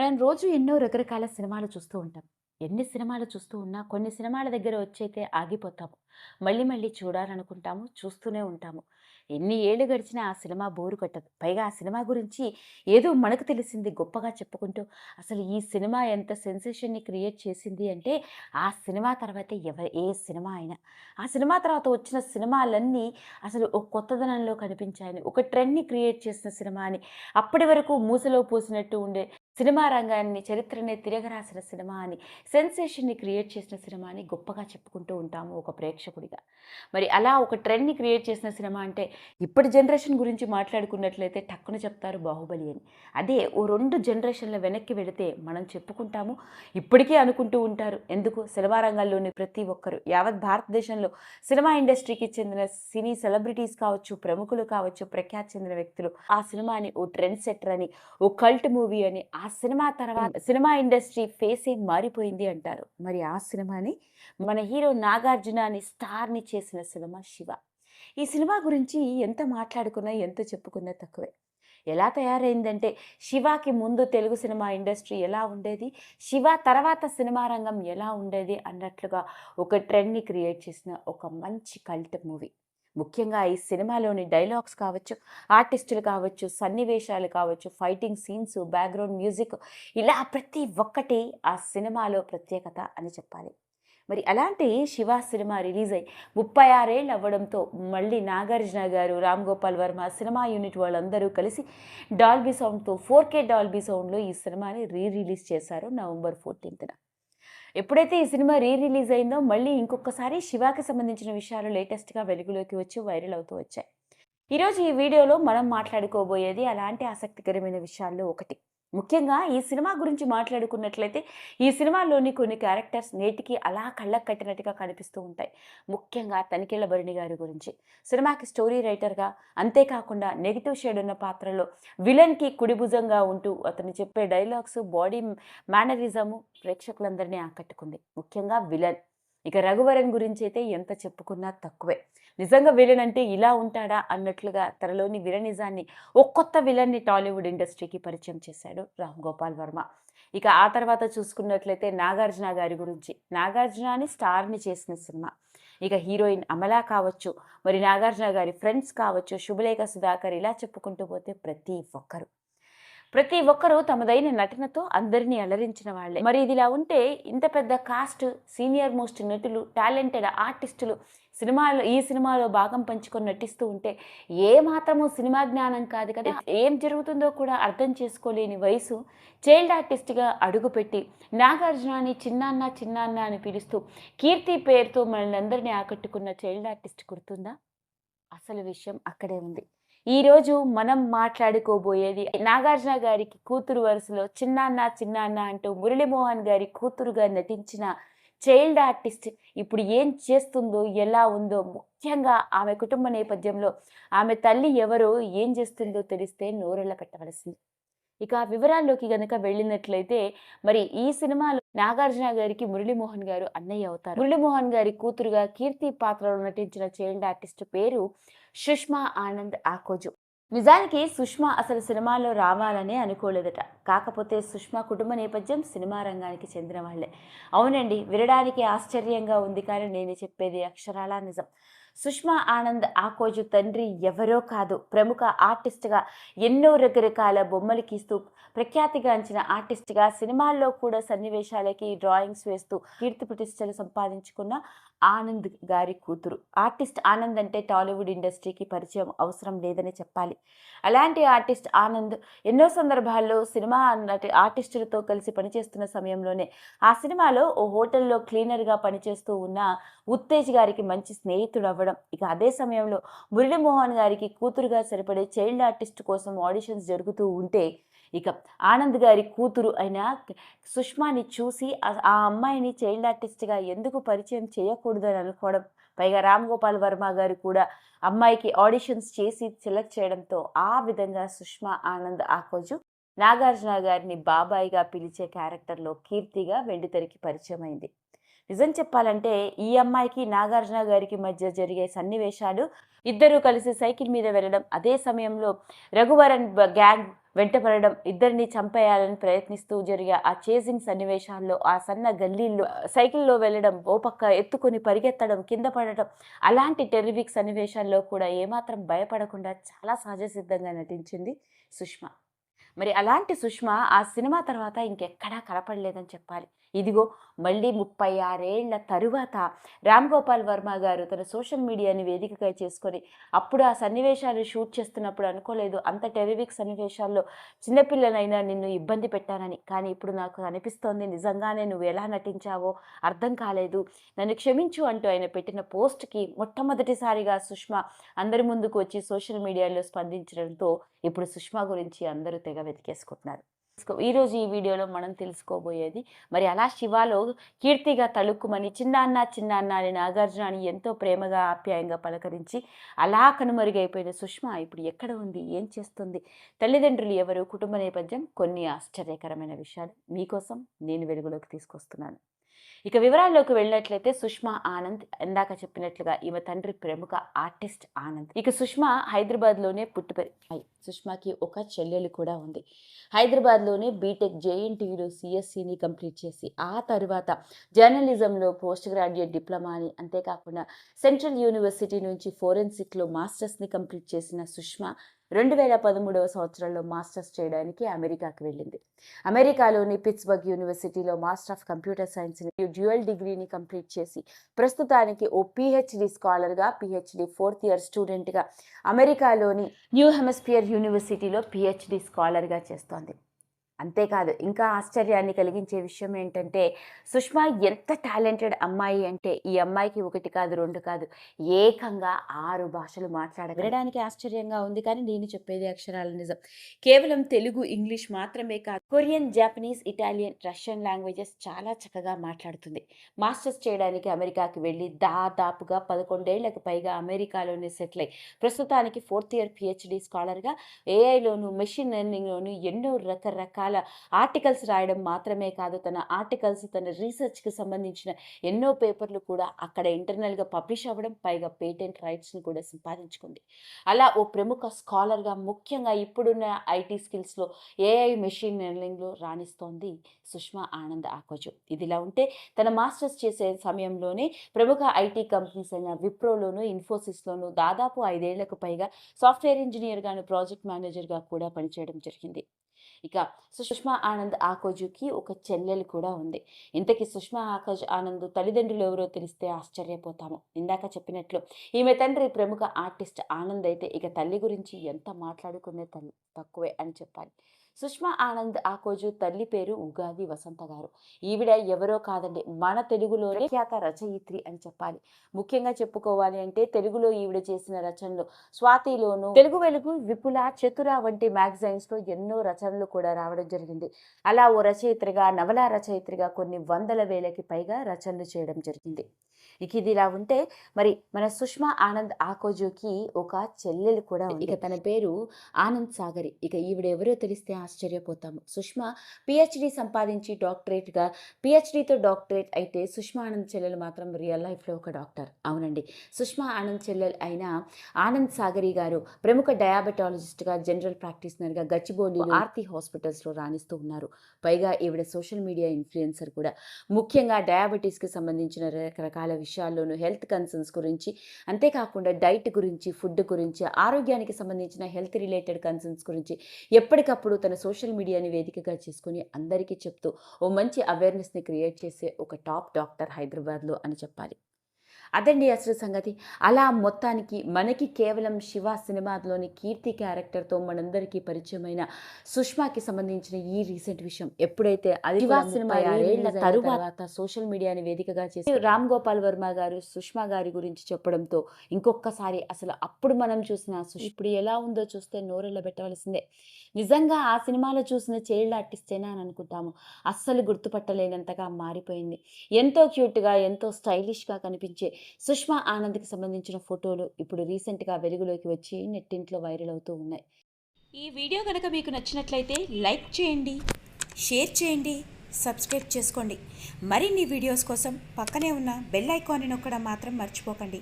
మనం రోజు ఎన్నో రకరకాల సినిమాలు చూస్తూ ఉంటాం. ఎన్ని సినిమాలు చూస్తూ ఉన్నా కొన్ని సినిమాల దగ్గర వచ్చైతే ఆగిపోతాము. మళ్ళీ మళ్ళీ చూడాలనుకుంటాము. చూస్తూనే ఉంటాము. ఎన్ని ఏళ్ళు గడిచినా ఆ సినిమా బోరు కొట్టదు. పైగా ఆ సినిమా గురించి ఏదో మనకు తెలిసింది గొప్పగా చెప్పుకుంటూ అసలు ఈ సినిమా ఎంత సెన్సేషన్‌ని క్రియేట్ చేసింది అంటే ఆ సినిమా తర్వాత ఎవరు ఏ సినిమా అయినా. ఆ సినిమా తర్వాత వచ్చిన సినిమాలన్నీ అసలు ఒక కొత్తదనంలో కనిపించాయని, ఒక ట్రెండ్‌ని క్రియేట్ చేసిన సినిమా అని, అప్పటి వరకు మూసలో పోసినట్టు ఉండే సినిమా రంగాన్ని చరిత్రనే తిరగరాసిన సినిమా అని, సెన్సేషన్‌ని క్రియేట్ చేసిన సినిమా అని గొప్పగా చెప్పుకుంటూ ఉంటాము ఒక ప్రేక్షకుడిగా. మరి అలా ఒక ట్రెండ్‌ని క్రియేట్ చేసిన సినిమా అంటే ఇప్పటి జనరేషన్ గురించి మాట్లాడుకున్నట్లయితే టక్కున చెప్తారు 'బాహుబలి' అని. అదే ఓ రెండు జనరేషన్‌ల వెనక్కి వెళితే మనం చెప్పుకుంటాము. ఇప్పటికీ అనుకుంటూ ఉంటారు. ఎందుకు సినిమా రంగంలోని ప్రతి ఒక్కరు యావత్ భారతదేశంలో సినిమా ఇండస్ట్రీకి చెందిన సినీ సెలబ్రిటీస్ కావచ్చు, ప్రముఖులు కావచ్చు, ప్రఖ్యాతి చెందిన వ్యక్తులు ఆ సినిమాని ఓ ట్రెండ్ సెట్టర్ అని, ఓ కల్ట్ మూవీ అని, ఆ సినిమా తర్వాత సినిమా ఇండస్ట్రీ ఫేసే మారిపోయింది అంటారు. మరి ఆ సినిమాని మన హీరో 'నాగార్జున' అని స్టార్‌ని చేసిన సినిమా 'శివ'. ఈ సినిమా గురించి ఎంత మాట్లాడుకున్నా, ఎంత చెప్పుకున్నా తక్కువే. ఎలా తయారైందంటే 'శివ'కి ముందు తెలుగు సినిమా ఇండస్ట్రీ ఎలా ఉండేది, 'శివ' తర్వాత సినిమా రంగం ఎలా ఉండేది అన్నట్లుగా ఒక ట్రెండ్‌ని క్రియేట్ చేసిన ఒక మంచి కల్ట్ మూవీ. ముఖ్యంగా ఈ సినిమాలోని డైలాగ్స్ కావచ్చు, ఆర్టిస్టులు కావచ్చు, సన్నివేశాలు కావచ్చు, ఫైటింగ్ సీన్స్, బ్యాక్‌గ్రౌండ్ మ్యూజిక్ ఇలా ప్రతి ఒక్కటి ఆ సినిమాలో ప్రత్యేకత అని చెప్పాలి. మరి అలాంటి 'శివ' సినిమా రిలీజ్ అయ్యి ముప్పై ఆరేళ్ళు అవ్వడంతో మళ్ళీ నాగార్జున గారు, రామ్ గోపాల్ వర్మ, సినిమా యూనిట్ వాళ్ళందరూ కలిసి డాల్బీ సౌండ్‌తో ఫోర్ కే డాల్బీ సౌండ్‌లో ఈ సినిమాని రీ రిలీజ్ చేశారు నవంబర్ 14న. ఎప్పుడైతే ఈ సినిమా రీ రిలీజ్ అయిందో మళ్ళీ ఇంకొకసారి శివాకి సంబంధించిన విషయాలు లేటెస్ట్‌గా వెలుగులోకి వచ్చి వైరల్ అవుతూ వచ్చాయి. ఈరోజు ఈ వీడియోలో మనం మాట్లాడుకోబోయేది అలాంటి ఆసక్తికరమైన విషయాల్లో ఒకటి. ముఖ్యంగా ఈ సినిమా గురించి మాట్లాడుకున్నట్లయితే ఈ సినిమాలోని కొన్ని క్యారెక్టర్స్ నేటికి అలా కళ్ళకు కట్టినట్టుగా కనిపిస్తూ ఉంటాయి. ముఖ్యంగా తనిఖీల భరణి గారి గురించి. సినిమాకి స్టోరీ రైటర్‌గా అంతేకాకుండా నెగిటివ్ షేడ్ ఉన్న పాత్రలో విలన్‌కి కుడిభుజంగా ఉంటూ అతను చెప్పే డైలాగ్స్, బాడీ మేనరిజము ప్రేక్షకులందరినీ ఆకట్టుకుంది. ముఖ్యంగా విలన్. ఇక రఘువరన్ అయితే ఎంత చెప్పుకున్నా తక్కువే. నిజంగా విలన్ అంటే ఇలా ఉంటాడా అన్నట్లుగా తనలోని విలనిజాన్ని ఓ కొత్త విలన్‌ని టాలీవుడ్ ఇండస్ట్రీకి పరిచయం చేశాడు రామ్ గోపాల్ వర్మ. ఇక ఆ తర్వాత చూసుకున్నట్లయితే నాగార్జున గారి గురించి. నాగార్జునని స్టార్‌ని చేసిన సినిమా. ఇక హీరోయిన్ అమలా కావచ్చు, మరి నాగార్జున గారి ఫ్రెండ్స్ కావచ్చు, శుభలేఖ సుధాకర్ ఇలా చెప్పుకుంటూ పోతే ప్రతి ఒక్కరు. ప్రతి ఒక్కరూ తమదైన నటనతో అందరినీ అలరించిన వాళ్ళే. మరి ఇదిలా ఉంటే ఇంత పెద్ద కాస్ట్, సీనియర్ మోస్ట్ నటులు, టాలెంటెడ్ ఆర్టిస్టులు సినిమాలో ఈ సినిమాలో భాగం పంచుకొని నటిస్తూ ఉంటే ఏ మాత్రము సినిమా జ్ఞానం కాదు కదా! ఏం జరుగుతుందో కూడా అర్థం చేసుకోలేని వయసు చైల్డ్ ఆర్టిస్ట్‌గా అడుగుపెట్టి నాగార్జునని చిన్నాన్న, చిన్నాన్న అని పిలుస్తూ కీర్తి పేరుతో మనల్నందరినీ ఆకట్టుకున్న చైల్డ్ ఆర్టిస్ట్ గుర్తుందా? అసలు విషయం అక్కడే ఉంది. ఈరోజు మనం మాట్లాడుకోబోయేది నాగార్జున గారికి కూతురు వరుసలో చిన్నాన్న, చిన్నాన్న అంటూ మురళీమోహన్ గారి కూతురుగా నటించిన చైల్డ్ ఆర్టిస్ట్ ఇప్పుడు ఏం చేస్తుందో, ఎలా ఉందో, ముఖ్యంగా ఆమె కుటుంబ నేపథ్యంలో ఆమె తల్లి ఎవరో, ఏం చేస్తుందో తెలిస్తే నోరెళ్ళ పెట్టవలసింది. ఇక వివరాల్లోకి గనక వెళ్ళినట్లయితే మరి ఈ సినిమాలో నాగార్జున గారికి మురళీమోహన్ గారు అన్నయ్య అవుతారు. మురళీమోహన్ గారి కూతురుగా కీర్తి పాత్రలో నటించిన చైల్డ్ ఆర్టిస్ట్ పేరు సుష్మా ఆనంద్ ఆకోజు. నిజానికి సుష్మా అసలు సినిమాలో రావాలనే అనుకోలేదట. కాకపోతే సుష్మా కుటుంబ నేపథ్యం సినిమా రంగానికి చెందిన వాళ్ళే. అవునండి వినడానికి ఆశ్చర్యంగా ఉంది కానీ నేను చెప్పేది అక్షరాలా నిజం. సుష్మా ఆనంద్ ఆకోజు తండ్రి ఎవరో కాదు. ప్రముఖ ఆర్టిస్ట్‌గా ఎన్నో రకరకాల బొమ్మలు గీస్తూ ప్రఖ్యాతిగాంచిన ఆర్టిస్ట్‌గా సినిమాల్లో కూడా సన్నివేశాలకి డ్రాయింగ్స్ వేస్తూ కీర్తి ప్రతిష్టలు సంపాదించుకున్న ఆనంద్ గారి కూతురు. ఆర్టిస్ట్ ఆనంద్ అంటే టాలీవుడ్ ఇండస్ట్రీకి పరిచయం అవసరం లేదని చెప్పాలి. అలాంటి ఆర్టిస్ట్ ఆనంద్ ఎన్నో సందర్భాల్లో సినిమా నటి ఆర్టిస్టులతో కలిసి పనిచేస్తున్న సమయంలోనే ఆ సినిమాలో ఓ హోటల్‌లో క్లీనర్‌గా పనిచేస్తూ ఉన్న ఉత్తేజ్ గారికి మంచి స్నేహితుడు అవ్వడం ఇక అదే సమయంలో మురళీమోహన్ గారికి కూతురుగా సరిపడే చైల్డ్ ఆర్టిస్ట్ కోసం ఆడిషన్స్ జరుగుతూ ఉంటే ఇక ఆనంద్ గారి కూతురు అయిన సుష్మాని చూసి ఆ అమ్మాయిని చైల్డ్ ఆర్టిస్ట్‌గా ఎందుకు పరిచయం చేయకూడదని అనుకోవడం. పైగా రామ్ గోపాల్ వర్మ గారు కూడా అమ్మాయికి ఆడిషన్స్ చేసి సెలెక్ట్ చేయడంతో ఆ విధంగా సుష్మా ఆనంద్ ఆకోజు నాగార్జున గారిని బాబాయిగా పిలిచే క్యారెక్టర్‌లో కీర్తిగా వెండితెరకి పరిచయమైంది. నిజం చెప్పాలంటే ఈ అమ్మాయికి నాగార్జున గారికి మధ్య జరిగే సన్నివేశాలు ఇద్దరూ కలిసి సైకిల్ మీద వెళ్ళడం, అదే సమయంలో రఘువరన్ గ్యాంగ్ వెంటపడడం ఇద్దరిని చంపేయాలని ప్రయత్నిస్తూ జరిగే ఆ చేసింగ్ సన్నివేశాల్లో ఆ సన్న గల్లీల్లో సైకిల్లో వెళ్ళడం ఓ పక్క ఎత్తుకొని పరిగెత్తడం కింద పడడం అలాంటి టెర్రిఫిక్ సన్నివేశాల్లో కూడా ఏమాత్రం భయపడకుండా చాలా సహజ సిద్ధంగా నటించింది సుష్మా. మరి అలాంటి సుష్మా ఆ సినిమా తర్వాత ఇంకెక్కడా కనపడలేదని చెప్పాలి. ఇదిగో మళ్ళీ ముప్పై ఆరేళ్ళ తరువాత రామ్ గోపాల్ వర్మ గారు తన సోషల్ మీడియాని వేదికగా చేసుకొని అప్పుడు ఆ సన్నివేశాలు షూట్ చేస్తున్నప్పుడు అనుకోలేదు. అంత టెరివిక్ సన్నివేశాల్లో చిన్నపిల్లనైనా నిన్ను ఇబ్బంది పెట్టానని కానీ ఇప్పుడు నాకు అనిపిస్తోంది నిజంగానే నువ్వు ఎలా నటించావో అర్థం కాలేదు. నన్ను క్షమించు అంటూ ఆయన పెట్టిన పోస్ట్కి మొట్టమొదటిసారిగా సుష్మా అందరి ముందుకు వచ్చి సోషల్ మీడియాలో స్పందించడంతో ఇప్పుడు సుష్మా గురించి అందరూ తెగ వెతికేసుకుంటున్నారు. ఈరోజు ఈ వీడియోలో మనం తెలుసుకోబోయేది మరి అలా శివాలో కీర్తిగా తళుక్కుమని చిన్నాన్న చిన్నాన్న అని నాగార్జున అని ఎంతో ప్రేమగా ఆప్యాయంగా పలకరించి అలా కనుమరుగైపోయిన సుష్మా ఇప్పుడు ఎక్కడ ఉంది? ఏం చేస్తుంది? తల్లిదండ్రులు ఎవరు? కుటుంబ నేపథ్యం కొన్ని ఆశ్చర్యకరమైన విషయాలు. మీకోసం నేను వెలుగులోకి తీసుకొస్తున్నాను. ఇక వివరాల్లోకి వెళ్ళినట్లయితే సుష్మా ఆనంద్ ఇందాక చెప్పినట్లుగా ఈమె తండ్రి ప్రముఖ ఆర్టిస్ట్ ఆనంద్. ఇక సుష్మా హైదరాబాద్లోనే పెరిగాయి సుష్మాకి ఒక చెల్లెలు కూడా ఉంది. హైదరాబాద్లోనే బీటెక్ జేఎన్టీలో సిఎస్సిని కంప్లీట్ చేసి ఆ తర్వాత జర్నలిజంలో పోస్ట్ గ్రాడ్యుయేట్ డిప్లొమాని అంతేకాకుండా సెంట్రల్ యూనివర్సిటీ నుంచి ఫోరెన్సిక్లో మాస్టర్స్ని కంప్లీట్ చేసిన సుష్మా రెండు వేల పదమూడవ సంవత్సరంలో మాస్టర్స్ చేయడానికి అమెరికాకి వెళ్ళింది. అమెరికాలోని పిట్స్బర్గ్ యూనివర్సిటీలో మాస్టర్ ఆఫ్ కంప్యూటర్ సైన్స్ని డ్యూయల్ డిగ్రీని కంప్లీట్ చేసి ప్రస్తుతానికి ఓ పిహెచ్డి స్కాలర్గా పిహెచ్డి ఫోర్త్ ఇయర్ స్టూడెంట్గా అమెరికాలోని న్యూ హెమస్పియర్ యూనివర్సిటీలో పిహెచ్డి స్కాలర్గా చేస్తోంది. అంతేకాదు ఇంకా ఆశ్చర్యాన్ని కలిగించే విషయం ఏంటంటే సుష్మా ఎంత టాలెంటెడ్ అమ్మాయి అంటే ఈ అమ్మాయికి ఒకటి కాదు రెండు కాదు ఏకంగా ఆరు భాషలు మాట్లాడ వినడానికి ఆశ్చర్యంగా ఉంది కానీ నేను చెప్పేది అక్షరాల నిజం. కేవలం తెలుగు ఇంగ్లీష్ మాత్రమే కాదు Korean Japanese Italian Russian languages చాలా చక్కగా మాట్లాడుతుంది. మాస్టర్స్ చేయడానికి అమెరికాకి వెళ్ళి దాదాపుగా పదకొండేళ్ళకు పైగా అమెరికాలోనే సెటిల్ అయి ప్రస్తుతానికి ఫోర్త్ ఇయర్ పిహెచ్డి స్కాలర్గా ఏఐలోను మెషిన్ లెర్నింగ్లోను ఎన్నో రకరకాల ఆర్టికల్స్ రాయడం మాత్రమే కాదు తన ఆర్టికల్స్ తన రీసెర్చ్కి సంబంధించిన ఎన్నో పేపర్లు కూడా అక్కడ ఇంటర్నల్గా పబ్లిష్ అవ్వడం పైగా పేటెంట్ రైట్స్ని కూడా సంపాదించుకుంది. అలా ఓ ప్రముఖ స్కాలర్గా ముఖ్యంగా ఇప్పుడున్న ఐటీ స్కిల్స్లో ఏఐ మెషిన్ లెర్నింగ్లో రాణిస్తోంది సుష్మా ఆనంద్ ఆకోజు. ఇదిలా ఉంటే తన మాస్టర్స్ చేసే సమయంలోనే ప్రముఖ ఐటీ కంపెనీస్ అయిన విప్రోలోను ఇన్ఫోసిస్లోను దాదాపు ఐదేళ్ళకు పైగా సాఫ్ట్వేర్ ఇంజనీర్గాను ప్రాజెక్ట్ మేనేజర్గా కూడా పనిచేయడం జరిగింది. ఇక సుష్మా ఆనంద్ ఆకోజుకి ఒక చెల్లెలు కూడా ఉంది. ఇంతకీ సుష్మా ఆకోజ్ ఆనంద్ తల్లిదండ్రులు ఎవరో తెలిస్తే ఆశ్చర్యపోతాము. ఇందాక చెప్పినట్లు ఈమె తండ్రి ప్రముఖ ఆర్టిస్ట్ ఆనంద్ అయితే ఇక తల్లి గురించి ఎంత మాట్లాడుకునే తల్లి తక్కువే అని చెప్పాలి. సుష్మా ఆనంద్ ఆకోజు తల్లి పేరు ఉగాది వసంత గారు. ఈవిడ ఎవరో కాదండి మన తెలుగులోనే ఖ్యాత రచయిత్రి అని చెప్పాలి. ముఖ్యంగా చెప్పుకోవాలి అంటే తెలుగులో ఈవిడ చేసిన రచనలు స్వాతిలోను తెలుగు వెలుగు విపుల చతుర వంటి మ్యాగజైన్స్లో ఎన్నో రచనలు కూడా రావడం జరిగింది. అలా ఓ రచయిత్రిగా నవలా రచయిత్రిగా కొన్ని వందల వేలకి పైగా రచనలు చేయడం జరిగింది. ఇక ఇది ఇలా ఉంటే మరి మన సుష్మా ఆనంద్ ఆకోజుకి ఒక చెల్లెలు కూడా ఇక తన పేరు ఆనంద్ సాగరి. ఇక ఈవిడ ఎవరో తెలిస్తే ఆశ్చర్యపోతాము. సుష్మా పిహెచ్డి సంపాదించి డాక్టరేట్గా పిహెచ్డితో డాక్టరేట్ అయితే సుష్మా ఆనంద్ చెల్లెలు మాత్రం రియల్ లైఫ్లో ఒక డాక్టర్. అవునండి. సుష్మా ఆనంద్ చెల్లెలు అయిన ఆనంద్ సాగరి గారు ప్రముఖ డయాబెటాలజిస్ట్గా జనరల్ ప్రాక్టీషనర్గా గచ్చిబౌలి ఆర్తి హాస్పిటల్స్లో రాణిస్తూ ఉన్నారు. పైగా ఈవిడ సోషల్ మీడియా ఇన్ఫ్లుయెన్సర్ కూడా. ముఖ్యంగా డయాబెటీస్కి సంబంధించిన రకరకాల విషయాల్లోనూ హెల్త్ కన్సర్న్స్ గురించి అంతేకాకుండా డైట్ గురించి ఫుడ్ గురించి ఆరోగ్యానికి సంబంధించిన హెల్త్ రిలేటెడ్ కన్సర్న్స్ గురించి ఎప్పటికప్పుడు తన సోషల్ మీడియాని వేదికగా చేసుకుని అందరికీ చెప్తూ ఓ మంచి అవేర్నెస్ని క్రియేట్ చేసే ఒక టాప్ డాక్టర్ హైదరాబాద్లో అని చెప్పాలి. అదండి అసలు సంగతి. అలా మొత్తానికి మనకి కేవలం శివ సినిమాలోని కీర్తి క్యారెక్టర్తో మనందరికీ పరిచయమైన సుష్మాకి సంబంధించిన ఈ రీసెంట్ విషయం ఎప్పుడైతే అది సినిమా తరువాత సోషల్ మీడియాని వేదికగా చేసి రామ్ గోపాల్ వర్మ గారు సుష్మా గారి గురించి చెప్పడంతో ఇంకొకసారి అసలు అప్పుడు మనం చూసిన ఇప్పుడు ఎలా ఉందో చూస్తే నోరెళ్ళ పెట్టవలసిందే. నిజంగా ఆ సినిమాలో చూసిన చైల్డ్ ఆర్టిస్టేనా అని అనుకుంటాము. అస్సలు గుర్తుపట్టలేనంతగా మారిపోయింది. ఎంతో క్యూట్గా ఎంతో స్టైలిష్గా కనిపించే సుష్మా ఆనంద్కి సంబంధించిన ఫోటోలు ఇప్పుడు రీసెంట్గా వెలుగులోకి వచ్చి నెట్టింట్లో వైరల్ అవుతూ ఉన్నాయి. ఈ వీడియో కనుక మీకు నచ్చినట్లయితే లైక్ చేయండి షేర్ చేయండి సబ్స్క్రైబ్ చేసుకోండి. మరిన్ని వీడియోస్ కోసం పక్కనే ఉన్న బెల్ ఐకాన్ని నొక్కడం మాత్రం మర్చిపోకండి.